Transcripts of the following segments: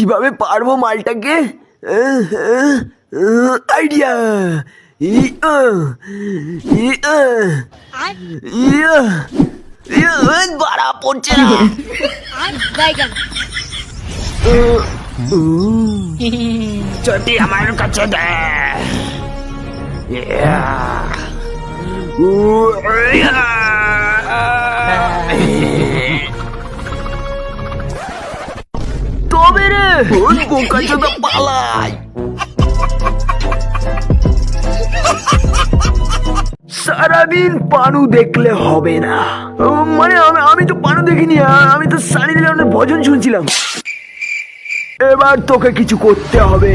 কীভাবে পারব মালটাকে? আইডিয়া! বাড়া পড়ছে না। চটি আমার কাছে দে। তবে রে। ওই বোকা চোদা পালাই। সারাদিন পানু দেখলে হবে না। মানে আমি তো পানু দেখিনি আমি তো সানি লিওনের ভজন শুনছিলাম। এবার তোকে কিছু করতে হবে।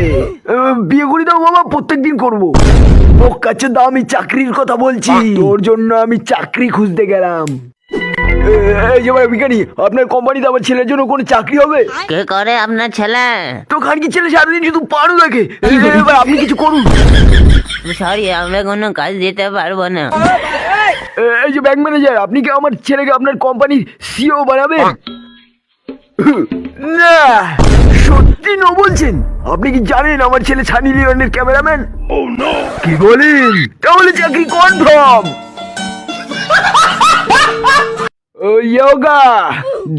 বিয়ে করি দাও বাবা প্রত্যেকদিন করব। ওর কাছে দাও আমি চাকরির কথা বলছি। তোর জন্য আমি চাকরি খুঁজতে গেলাম। এই যে ভাই বিজ্ঞানী আপনার কোম্পানিতে আমার ছেলের জন্য কোনো চাকরি হবে? কে করে আপনার ছেলে? তো খানকি ছেলে সারাদিন শুধু পারু দেখে। এবার আপনি কিছু করুন। সরি আমরা কোনো কাজ দিতে পারব না। এই যে ব্যাংক ম্যানেজার আপনি কি আমার ছেলেকে আপনার কোম্পানির সিও বানাবেন? না সত্যি ন বলছেন। আপনি কি জানেন আমার ছেলে সানি লিওনের ক্যামেরাম্যান? কি বলেন? তাহলে চাকরি কনফার্ম। ও ইয়োগা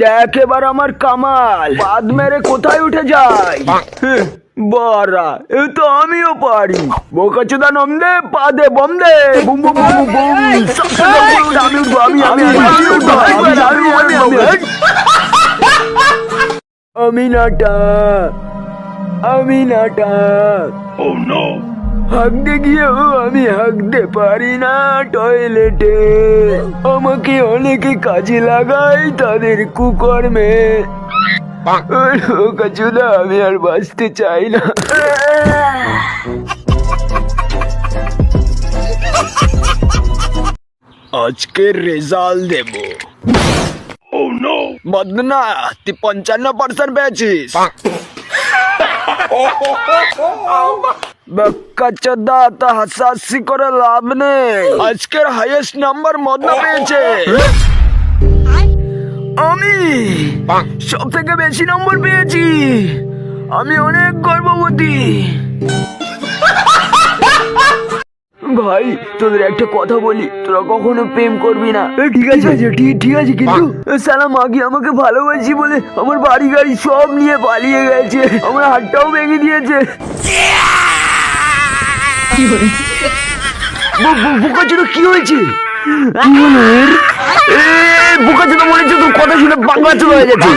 দেখ এবার আমার কামাল। বাদ মেরে কোথায় উঠে যায় বারা এ তো আমিও পারি। বোকা চোদা নম দে পা দে বম দে বুম বুম। বুম আমি উঠবো আমি আমি আমি উঠবো আমি নাটা আমি নাটা হাঁকতে গিয়েও আমি হাঁকতে পারি না টয়লেটে আমাকে অনেকে কাজে লাগায় তাদের কুকর্মে। কাচুদা আমি আর বাঁচতে চাই না। আজকের রেজাল্ট দেব। বদনা তুই পঞ্চান্ন পার্সেন্ট পেয়েছিস। বাক্কাচোদা তা হাসাহাসি করে লাভ নেই। আজকের হাইয়েস্ট নাম্বার মদনা পেয়েছে। আমি সব থেকে বেশি নম্বর পেয়েছি। আমি অনেক গর্ববতী ভাই তোদের একটা কথা বলি তোরা কখনো প্রেম করবি না। ঠিক আছে ঠিক ঠিক আছে কিন্তু সালা মাগি আমাকে ভালোবাসি বলে আমার বাড়ি গাড়ি সব নিয়ে পালিয়ে গেছে। আমার হাতটাও ভেঙে দিয়েছে। বোকা কি হয়েছে কি হলো এর? এ বোকা ছিল মনে হচ্ছে তোর কথা শুনে বাংলা চলে হয়ে যাচ্ছে